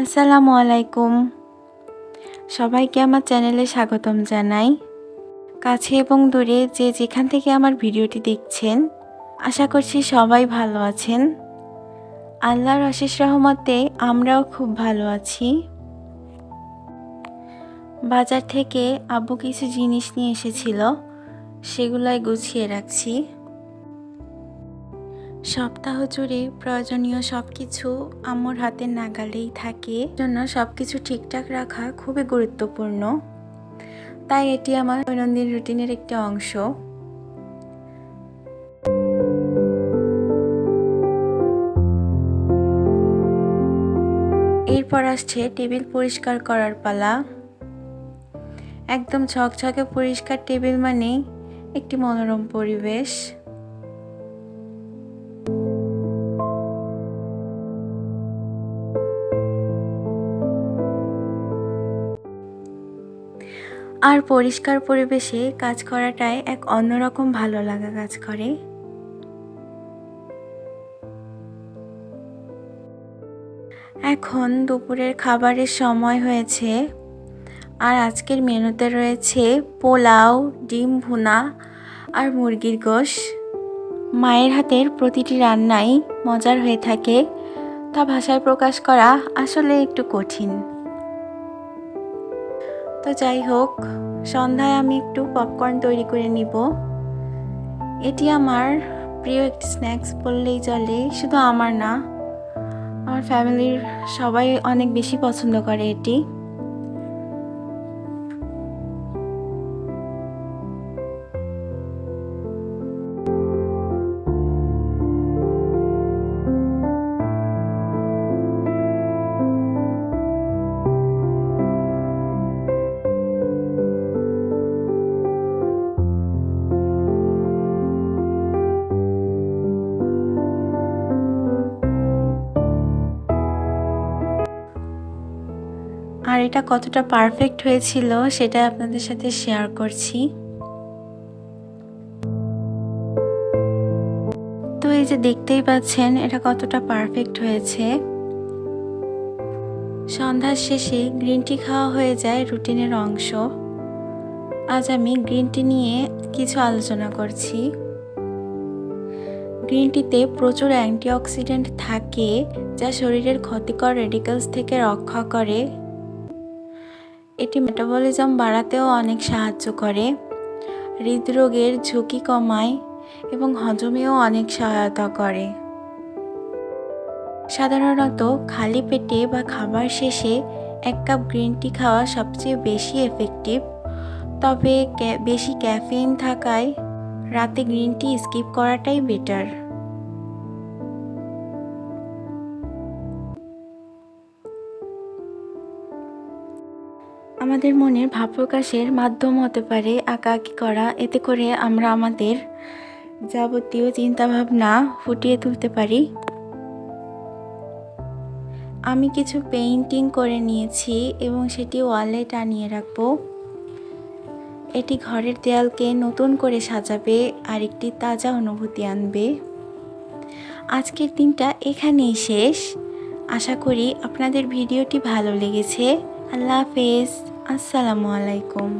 আসসালামু আলাইকুম সবাইকে আমার চ্যানেলে স্বাগতম জানাই। কাছে এবং দূরে যে যেখান থেকে আমার ভিডিওটি দেখছেন, আশা করছি সবাই ভালো আছেন। আল্লাহর অশেষ রহমতে আমরাও খুব ভালো আছি। বাজার থেকে আব্বু কিছু জিনিস নিয়ে এসেছিল, সেগুলাই গুছিয়ে রাখছি। সপ্তাহ জুড়ে প্রয়োজনীয় সব কিছু আমার হাতের নাগালেই থাকে। জন্য সব কিছু ঠিকঠাক রাখা খুবই গুরুত্বপূর্ণ। তাই এটি আমার দৈনন্দিন রুটিনের একটি অংশ। এরপর আসছে টেবিল পরিষ্কার করার পালা। একদম ঝকঝকে পরিষ্কার টেবিল মানেই একটি মনোরম পরিবেশ। আর পরিষ্কার পরিবেশে কাজ করাটাই এক অন্যরকম ভালো লাগা কাজ করে। এখন দুপুরের খাবারের সময় হয়েছে। আর আজকের মেনুতে রয়েছে পোলাও, ডিম ভুনা আর মুরগির গোশ। মায়ের হাতের প্রতিটি রান্নাই মজার হয়ে থাকে। তা ভাষায় প্রকাশ করা আসলে একটু কঠিন। তো যাই হোক, সন্ধ্যায় আমি একটু পপকর্ন তৈরি করে নিব। এটি আমার প্রিয় একটি স্ন্যাক্স বললেই চলে, শুধু আমার না, আমার ফ্যামিলির সবাই অনেক বেশি পছন্দ করে এটি। আর এটা কতটা পারফেক্ট হয়েছিল সেটা আপনাদের সাথে শেয়ার করছি। তো এই যে দেখতেই পাচ্ছেন, এটা কতটা পারফেক্ট হয়েছে। সন্ধ্যার শেষে গ্রিন টি খাওয়া হয়ে যায় রুটিনের অংশ। আজ আমি গ্রিন টি নিয়ে কিছু আলোচনা করছি। গ্রিন টিতে প্রচুর অ্যান্টিঅক্সিডেন্ট থাকে, যা শরীরের ক্ষতিকর রেডিকালস থেকে রক্ষা করে। এটি মেটাবলিজম বাড়াতেও অনেক সাহায্য করে, হৃদরোগের ঝুঁকি কমায় এবং হজমেও অনেক সহায়তা করে। সাধারণত খালি পেটে বা খাবার শেষে এক কাপ গ্রিন টি খাওয়া সবচেয়ে বেশি এফেক্টিভ তবে বেশি ক্যাফেইন থাকায় রাতে গ্রিন টি স্কিপ করাটাই বেটার আমাদের মনের ভাব প্রকাশের মাধ্যম হতে পারে আঁকাআঁকি করা। এতে করে আমরা আমাদের যাবতীয় চিন্তাভাবনা ফুটিয়ে তুলতে পারি। আমি কিছু পেইন্টিং করে নিয়েছি এবং সেটি ওয়ালে টানিয়ে রাখব। এটি ঘরের দেয়ালকে নতুন করে সাজাবে আর একটি তাজা অনুভূতি আনবে। আজকের দিনটা এখানেই শেষ। আশা করি আপনাদের ভিডিওটি ভালো লেগেছে। আল্লাহ হাফেজ। আসসালামু আলাইকুম।